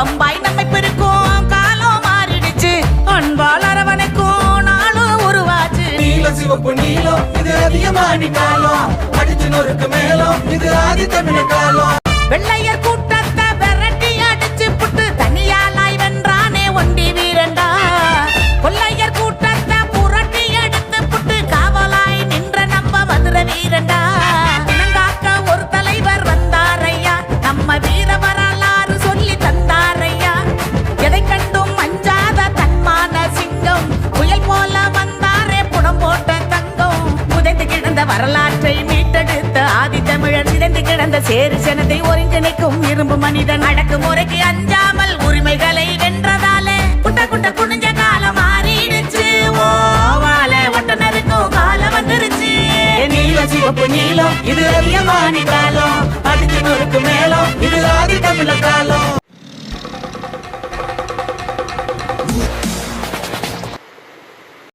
பம்பாய் நம்மை பெருக்கும் காலம் மாறிடுச்சு. அன்பால் அரவணைக்கும் நாளும் உருவாச்சு. நீல சிவப்பு நீளம் இது அதிகமானி காலம். அடிச்சு நொறுக்கு மேலும் இது ஆதி தமிழ் காலம். வெள்ளையர் கூட்டம் வரலாற்றை மீட்டெடுத்த ஆதி தமிழன் இடந்து கிடந்த சேரு சனத்தை ஒருங்கிணைக்கும் இரும்பு மனிதன் அடக்கு முறைக்கு அஞ்சாமல் உரிமைகளை வென்றதாலே குட்ட குட்ட குனிஞ்ச காலம் மாறிடுச்சு. ஓவால ஒட்டனருக்கும் காலம் வந்துருச்சு. நீலம் சிவப்பு நீளம் இது அரியமானி காலம். அடிச்சு நொறுக்கு மேலும் இது ஆதி தமிழ காலம்.